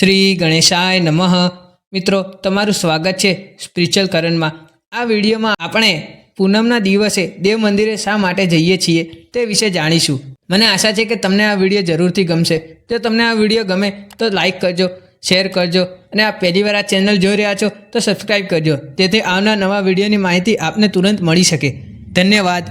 શ્રી ગણેશાય નમઃ. મિત્રો, તમારું સ્વાગત છે સ્પિરિચ્યુઅલ કરણમાં. આ વિડીયોમાં આપણે પૂનમના દિવસે દેવ મંદિરે શા માટે જઈએ છીએ તે વિશે જાણીશું. મને આશા છે કે તમને આ વીડિયો જરૂરથી ગમશે. જો તમને આ વીડિયો ગમે તો લાઇક કરજો શેર કરજો અને આ પહેલી વાર આ ચેનલ જોઈ રહ્યા છો તો સબસ્ક્રાઈબ કરજો. જેથી આવનાર નવા વિડીયોની માહિતી આપને તુરંત મળી શકે. ધન્યવાદ.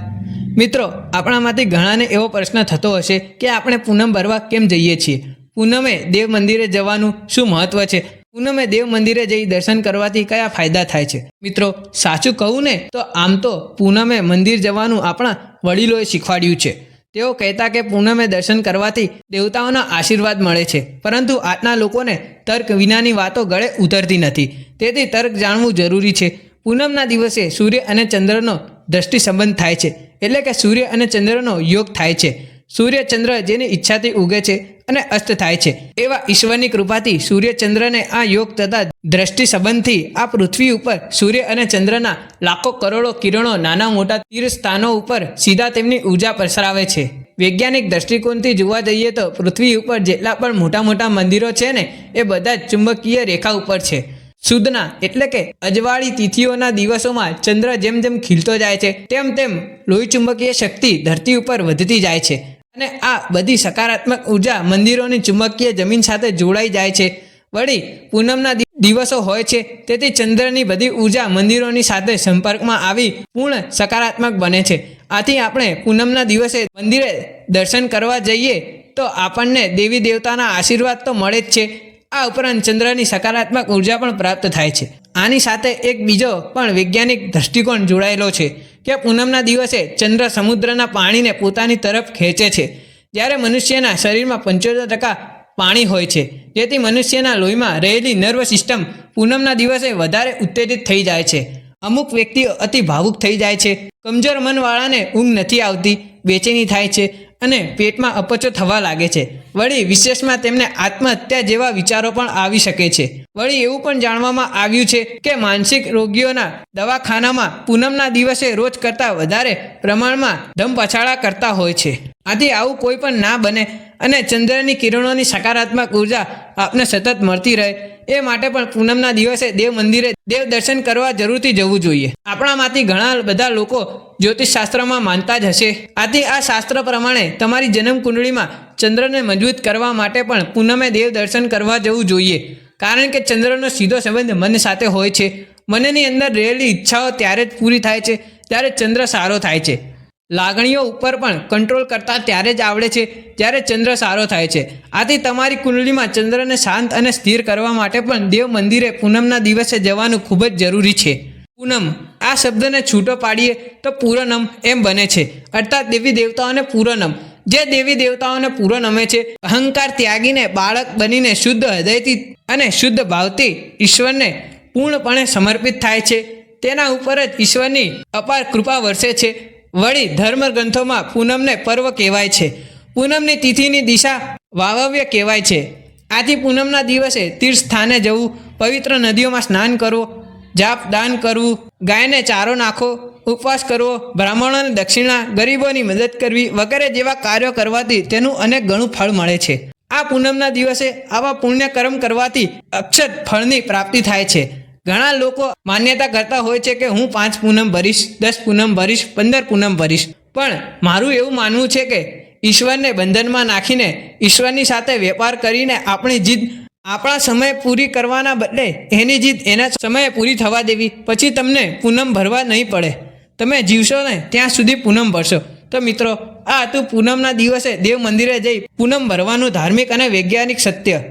મિત્રો, આપણામાંથી ઘણાને એવો પ્રશ્ન થતો હશે કે આપણે પૂનમ ભરવા કેમ જઈએ છીએ? પૂનમે દેવ મંદિરે જવાનું શું મહત્વ છે? પૂનમે દેવ મંદિરે જઈ દર્શન કરવાથી કયા ફાયદા થાય છે? મિત્રો, સાચું કહું ને, તો આમ તો પૂનમે મંદિર જવાનું આપણા વડીલોએ શીખવાડ્યું છે. તેઓ કહેતા કે પૂનમે દર્શન કરવાથી દેવતાઓના આશીર્વાદ મળે છે. પરંતુ આજના લોકોને તર્ક વિનાની વાતો ગળે ઉતરતી નથી. તેથી તર્ક જાણવું જરૂરી છે. પૂનમના દિવસે સૂર્ય અને ચંદ્રનો દ્રષ્ટિ સંબંધ થાય છે. એટલે કે સૂર્ય અને ચંદ્રનો યોગ થાય છે. સૂર્ય ચંદ્ર જેની ઈચ્છાથી ઉગે છે અને અસ્ત થાય છે. એવા ઈશ્વરની કૃપાથી સૂર્યચંદ્રને આ યોગ તથા દ્રષ્ટિ સંબંધથી આ પૃથ્વી ઉપર સૂર્ય અને ચંદ્રના લાખો કરોડો કિરણો નાના મોટા તીર સ્થાનો ઉપર સીધા તેમની ઊર્જા પ્રસરાવે છે. વૈજ્ઞાનિક દ્રષ્ટિકોણથી જોવા જઈએ તો પૃથ્વી ઉપર જેટલા પણ મોટા મોટા મંદિરો છે ને, એ બધા જ ચુંબકીય રેખા ઉપર છે. સુદના એટલે કે અજવાળી તિથિઓના દિવસોમાં ચંદ્ર જેમ જેમ ખીલતો જાય છે, તેમ તેમ લોહી ચુંબકીય શક્તિ ધરતી ઉપર વધતી જાય છે. અને આ બધી સકારાત્મક ઊર્જા મંદિરોની ચુંબકીય જમીન સાથે જોડાઈ જાય છે. વળી, પૂનમના દિવસો હોય છે, તેથી ચંદ્રની બધી ઊર્જા મંદિરોની સાથે સંપર્કમાં આવી પૂર્ણ સકારાત્મક બને છે. આથી આપણે પૂનમના દિવસે મંદિરે દર્શન કરવા જઈએ, તો આપણને દેવી દેવતાના આશીર્વાદ તો મળે જ છે. આ ઉપરાંત ચંદ્રની સકારાત્મક ઊર્જા પણ પ્રાપ્ત થાય છે. આની સાથે એક બીજો પણ વૈજ્ઞાનિક દ્રષ્ટિકોણ જોડાયેલો છે. કે પૂનમના દિવસે ચંદ્ર સમુદ્રના પાણીને પોતાની તરફ ખેંચે છે. જ્યારે મનુષ્યના શરીરમાં પંચોતેર ટકા પાણી હોય છે, જેથી મનુષ્યના લોહીમાં રહેલી નર્વ સિસ્ટમ પૂનમના દિવસે વધારે ઉત્તેજિત થઈ જાય છે. અમુક વ્યક્તિઓ અતિ ભાવુક થઈ જાય છે, કમજોર મનવાળાને ઊંઘ નથી આવતી, બેચેની થાય છે અને પેટમાં અપચો થવા લાગે છે. વળી વિશેષમાં તેમને આત્મહત્યા જેવા વિચારો પણ આવી શકે છે. વળી એવું પણ જાણવામાં આવ્યું છે કે માનસિક રોગીઓના દવાખાનામાં પૂનમના દિવસે રોજ કરતાં વધારે પ્રમાણમાં ધમપછાડા કરતા હોય છે. આથી આવું કોઈ પણ ના બને અને ચંદ્રની કિરણોની સકારાત્મક ઊર્જા આપને સતત મળતી રહે. એ માટે પણ પૂનમના દિવસે દેવ મંદિરે દેવ દર્શન કરવા જરૂરથી જવું જોઈએ. આપણામાંથી ઘણા બધા લોકો જ્યોતિષ શાસ્ત્રમાં માનતા જ હશે. આથી આ શાસ્ત્ર પ્રમાણે તમારી જન્મ કુંડળીમાં ચંદ્રને મજબૂત કરવા માટે પણ પૂનમે દેવ દર્શન કરવા જવું જોઈએ. કારણ કે ચંદ્રનો સીધો સંબંધ મન સાથે હોય છે. મનની અંદર રહેલી ઈચ્છાઓ ત્યારે જ પૂરી થાય છે ત્યારે ચંદ્ર સારો થાય છે. લાગણીઓ ઉપર પણ કંટ્રોલ કરતા ત્યારે જ આવડે છે ત્યારે ચંદ્ર સારો થાય છે. આથી તમારી કુંડલીમાં ચંદ્રને શાંત અને સ્થિર કરવા માટે પણ દેવ મંદિરે પૂનમના દિવસે જવાનું ખૂબ જ જરૂરી છે. પૂનમ, આ શબ્દને છૂટો પાડીએ તો પૂરનમ એમ બને છે. અર્થાત દેવી દેવતાઓને પૂરનમ. જે દેવી દેવતાઓને પૂરો નમે છે, અહંકાર ત્યાગીને બાળક બનીને શુદ્ધ હૃદયથી અને શુદ્ધ ભાવથી ઈશ્વરને પૂર્ણપણે સમર્પિત થાય છે. તેના ઉપર જ ઈશ્વરની અપાર કૃપા વરસે છે. વળી ધર્મ ગ્રંથોમાં પૂનમને પર્વ કહેવાય છે. પૂનમની તિથિની દિશા વાવવ્ય કહેવાય છે. આથી પૂનમના દિવસે તીર્થ સ્થાને જવું, પવિત્ર નદીઓમાં સ્નાન કરવું, જાપ દાન કરવું, ગાયને ચારો નાખો ઉપવાસ કરવો બ્રાહ્મણોને દક્ષિણા ગરીબોની મદદ કરવી વગેરે જેવા કાર્યો કરવાથી તેનું અનેક ઘણું ફળ મળે છે. આ પૂનમના દિવસે આવા પુણ્ય કર્મ કરવાથી અક્ષત ફળની પ્રાપ્તિ થાય છે. ઘણા લોકો માન્યતા કરતા હોય છે કે હું પાંચ પૂનમ ભરીશ, દસ પૂનમ ભરીશ, પંદર પૂનમ ભરીશ. પણ મારું એવું માનવું છે કે ઈશ્વરને બંધનમાં નાખીને ઈશ્વરની સાથે વેપાર કરીને આપણી જીદ આપણા સમય પૂરી કરવાના બદલે એની જીદ એના સમયે પૂરી થવા દેવી, પછી તમને પૂનમ ભરવા નહીં પડે. તમે જીવશો ને ત્યાં સુધી પૂનમ ભરશો. તો મિત્રો, આ હતું પૂનમના દિવસે દેવ મંદિરે જઈ પૂનમ ભરવાનું ધાર્મિક અને વૈજ્ઞાનિક સત્ય.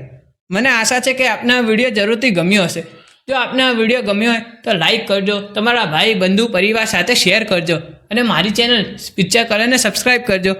મને આશા છે કે આપને આ વીડિયો જરૂરથી ગમ્યો હશે. જો આપને આ વીડિયો ગમ્યો હોય, તો લાઈક કરજો, તમારા ભાઈ, બંધુ, પરિવાર સાથે શેર કરજો અને મારી ચેનલ પિક્ચર કલરને સબસ્ક્રાઈબ કરજો.